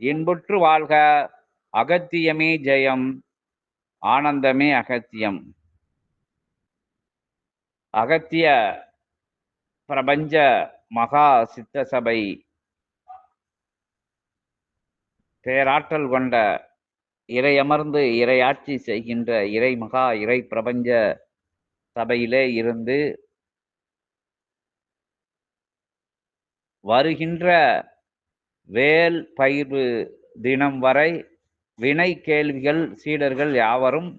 இன்புற்று வாழ்க அகத்தியமே ஜெயம் ஆனந்தமே அகத்தியம். அகத்திய பிரபஞ்ச மகா சித்த சபை பேராற்றல் கொண்ட இறையமர்ந்து இறையாட்சி செய்கின்ற இறை மகா இறை பிரபஞ்ச சபையிலே இருந்து வருகின்ற வேல் பயிர்வு தினம் வரை வினை கேள்விகள் சீடர்கள் யாவரும்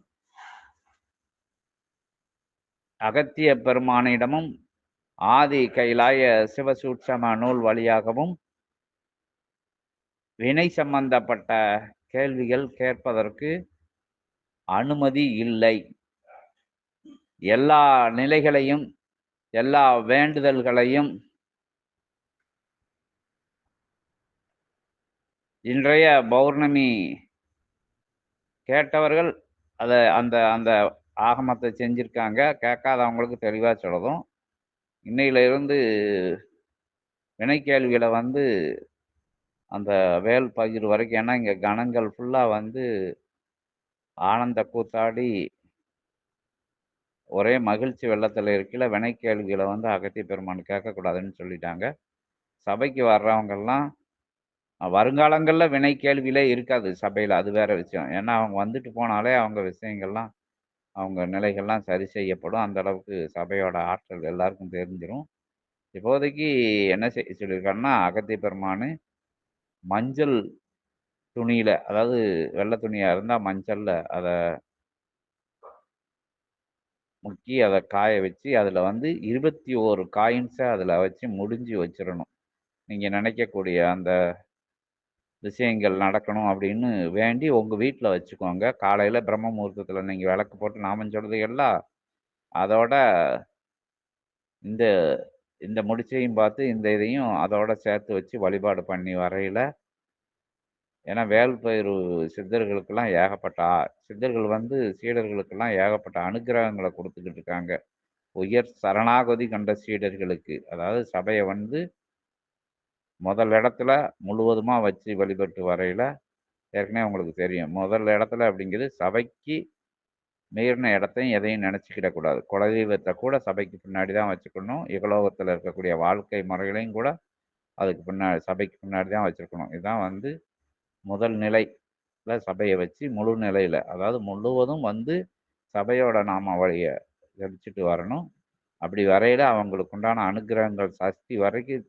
அகத்திய பெருமானிடமும் ஆதி கைலாய சிவசூட்சம நூல் வழியாகவும் வினை சம்பந்தப்பட்ட கேள்விகள் கேட்பதற்கு அனுமதி இல்லை. எல்லா நிலைகளையும் எல்லா வேண்டுதல்களையும் இன்றைய பௌர்ணமி கேட்டவர்கள் அதை அந்த அந்த ஆகமத்தை செஞ்சுருக்காங்க. கேட்காதவங்களுக்கு தெளிவாக சொல்லதும் இன்னையிலிருந்து இருந்து வந்து அந்த வேல் பகிர் வரைக்கும் ஏன்னா இங்கே கணங்கள் ஃபுல்லாக வந்து ஆனந்த கூத்தாடி ஒரே மகிழ்ச்சி வெள்ளத்தில் இருக்கல வினைக்கேள்விகளை வந்து அகத்திய பெருமான் கேட்கக்கூடாதுன்னு சொல்லிட்டாங்க. சபைக்கு வர்றவங்கெல்லாம் வருங்காலங்களில் வினை கேள்வியிலே இருக்காது சபையில். அது வேற விஷயம். ஏன்னா அவங்க வந்துட்டு போனாலே அவங்க விஷயங்கள்லாம் அவங்க நிலைகள்லாம் சரி செய்யப்படும். அந்த அளவுக்கு சபையோட ஆற்றல் எல்லாருக்கும் தெரிஞ்சிடும் இப்போதைக்கு என்ன செய்ய சொல்லியிருக்காருன்னா அகத்திய பெருமானு மஞ்சள் துணியில் அதாவது வெள்ளை துணியாக இருந்தால் மஞ்சளில் அதை முக்கி அதை காய வச்சு அதில் வந்து இருபத்தி ஓரு காயின்ஸை அதில் வச்சு முடிஞ்சு வச்சிடணும் நீங்கள் நினைக்கக்கூடிய அந்த விஷயங்கள் நடக்கணும் அப்படின்னு வேண்டி உங்கள் வீட்டில் வச்சுக்கோங்க. காலையில் பிரம்ம முகூர்த்தத்தில் நீங்கள் விளக்கு போட்டு நாமம் சொல்கிறது எல்லாம் அதோட இந்த இந்த முடிச்சையும் பார்த்து இந்த இதையும் அதோட சேர்த்து வச்சு வழிபாடு பண்ணி வரையில் ஏன்னா வேல்பயிறு சித்தர்களுக்கெல்லாம் ஏகப்பட்ட சித்தர்கள் வந்து சீடர்களுக்கெல்லாம் ஏகப்பட்ட அனுக்கிரகங்களை கொடுத்துக்கிட்டு இருக்காங்க. உயர் சரணாகதி கண்ட சீடர்களுக்கு அதாவது சபையை வந்து முதல் இடத்துல முழுவதுமாக வச்சு வழிபட்டு வரையில் ஏற்கனவே உங்களுக்கு தெரியும். முதல் இடத்துல அப்படிங்கிறது சபைக்கு மீறின இடத்தையும் எதையும் நினச்சிக்கிடக்கூடாது குலதெய்வத்தை கூட சபைக்கு பின்னாடி தான் வச்சுக்கணும். இகலோகத்தில் இருக்கக்கூடிய வாழ்க்கை முறைகளையும் கூட அதுக்கு பின்னாடி சபைக்கு பின்னாடி தான் வச்சுருக்கணும். இதுதான் வந்து முதல் நிலையில் சபையை வச்சு முழு நிலையில் அதாவது முழுவதும் வந்து சபையோட நாம வழியை ஜபிச்சுட்டு வரணும். அப்படி வரையில் அவங்களுக்கு உண்டான அனுக்கிரகங்கள் சக்தி வரைக்கும்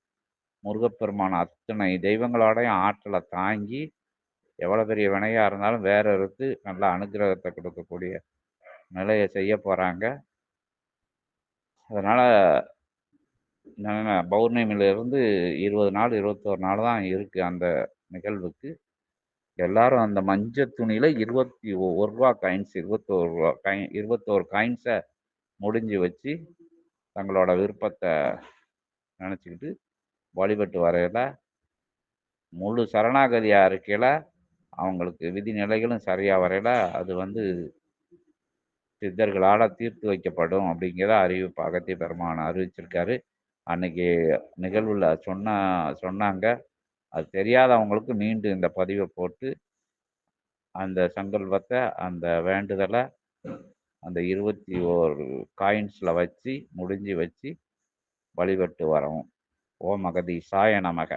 முருகப்பெருமான அத்தனை தெய்வங்களோடையும் ஆற்றலை தாங்கி எவ்வளோ பெரிய வினையாக இருந்தாலும் வேற இருந்து நல்ல அனுக்கிரகத்தை கொடுக்கக்கூடிய நிலையை செய்ய போகிறாங்க அதனால் பௌர்ணமியிலிருந்து இருபது நாள் இருபத்தோரு நாள் தான் இருக்குது அந்த நிகழ்வுக்கு. எல்லாரும் அந்த மஞ்சள் துணியில் இருபத்தி ஒரு ரூபா காயின்ஸ் இருபத்தோரு ரூபா காயின் இருபத்தோரு காயின்ஸை முடிஞ்சு வச்சு தங்களோட விருப்பத்தை நினச்சிக்கிட்டு வழிபட்டு வரையில் முழு சரணாகதியாக இருக்கையில் அவங்களுக்கு விதிநிலைகளும் சரியாக வரையில் அது வந்து சித்தர்களால் தீர்த்து வைக்கப்படும் அப்படிங்கிறத அறிவிப்பு அகத்திய பெருமான் அறிவிச்சிருக்காரு. அன்னைக்கு நிகழ்வில் சொன்ன சொன்னாங்க. அது தெரியாதவங்களுக்கு மீண்டும் இந்த பதிவை போட்டு அந்த சங்கல்பத்தை அந்த வேண்டுதலை அந்த இருபத்தி ஓர் காயின்ஸில் வச்சு முடிஞ்சு வச்சு வழிபட்டு வரவும். ஓம் அகதீசாய நமக.